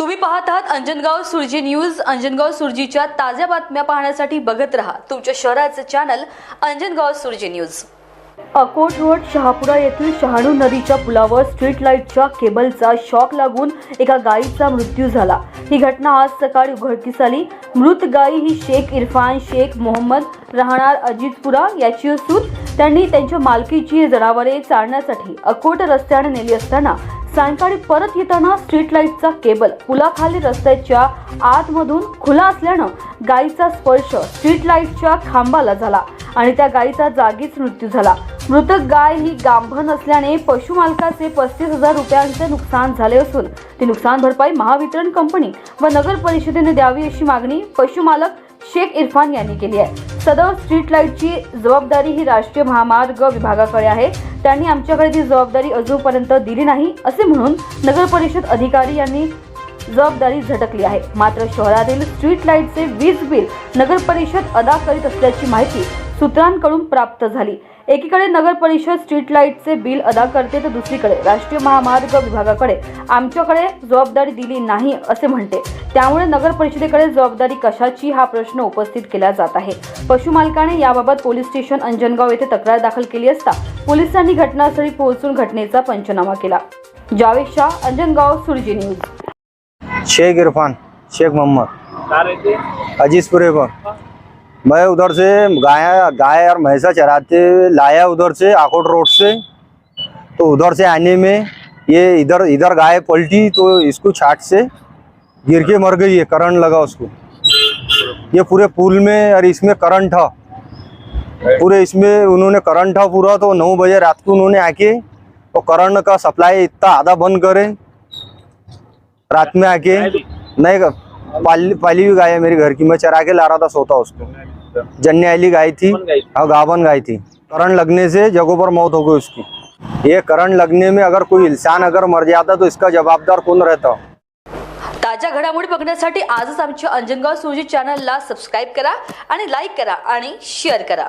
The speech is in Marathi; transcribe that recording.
तुम्ही पाहत आहात अंजनगाव सुरजी न्यूज. अंजनगाव सुरजीच्या ताज्या बातम्या पाहण्यासाठी बघत रहा तुमच्या शहराचं channel Anjangaon Surji news. Akot road Shahapura येथील शहाणू नदीच्या पुलावर स्ट्रीट लाईटच्या केबलचा शॉक लागून एका गायीचा मृत्यू झाला. ही घटना आज सकाळी उघडकीस आली. मृत गायी ही शेख इरफान शेख मोहम्मद राहणार अजितपुरा याची असून त्यांनी त्यांच्या मालकीची जनावरे चालण्यासाठी अकोट रस्त्याने नेली असताना सायंकाळी परत येताना स्ट्रीट लाईटचा केबल पुलाखाली रस्त्याच्या आतमधून खुला असल्यानं गायीचा स्पर्श स्ट्रीट लाईटच्या खांबाला झाला आणि त्या गायीचा जागीच मृत्यू झाला. मृतक गाय ही गांभण असल्याने पशुमालकाचे पस्तीस हजार रुपयांचे नुकसान झाले असून ती नुकसान भरपाई महावितरण कंपनी व नगर परिषदेने द्यावी अशी मागणी पशुमालक शेख इरफान यांनी केली आहे. सदर स्ट्रीट लाईटची जबाबदारी ही राष्ट्रीय महामार्ग विभागाकडे आहे. त्यांनी आमच्याकडे ती जबाबदारी अजूनपर्यंत दिली नाही असे म्हणून नगर परिषद अधिकारी यांनी जबाबदारी झटकली आहे. मात्र शहरातील स्ट्रीट लाईटचे वीज बिल नगर परिषद अदा करीत असल्याची माहिती सूत्रांकडून प्राप्त झाली. एकीकडे नगर परिषद स्ट्रीट लाईटचे बिल अदा करते तर दुसरीकडे राष्ट्रीय महामार्ग विभागाकडे आमच्याकडे जबाबदारी दिली नाही असे म्हणते. त्यामुळे नगर परिषदेकडे जबाबदारी कशाची हा प्रश्न उपस्थित केला जात आहे. पशुमालकाने याबाबत पोलीस स्टेशन अंजनगाव येथे तक्रार दाखल केली असता पोलिसांनी घटनास्थळी पोहोचून घटनेचा पंचनामा केला. जावेद शाह अंजनगाव सुरजी न्यूज. शेख इरफान शेख मोहम्मद. कहाँ रहते अजीजपुरे पर मैं उधर से गाय गाय और भैंसा चराते लाया उधर से आकोट रोड से। तो उधर से आने में ये इधर इधर गाय पलटी तो इसको छाट से गिर के मर गई है करंट लगा उसको। ये पूरे पुल में और इसमें करंट था। पूरे इसमें उन्होंने करंट था पूरा तो नौ बजे रात को उन्होंने आके तो करंट का सप्लाई इतना आधा बंद करे। रात में आके, नहीं पाली पाली हुई गाय है मेरी घर की। मैं चरा के ला रहा था सोता उसको। जन्ने वाली गाय थी कौन गाय थी? हाँ गावन गाय थी। करंट लगने से जगहों पर मौत हो गई उसकी। ये करंट लगने में अगर कोई इंसान अगर मर जाता तो इसका जवाबदार कौन रहता? ताज्या घडामोडी बघण्यासाठी आजच आमच्या अंजनगाव सुरजी चॅनलला सबस्क्राईब करा आणि लाईक करा आणि शेअर करा.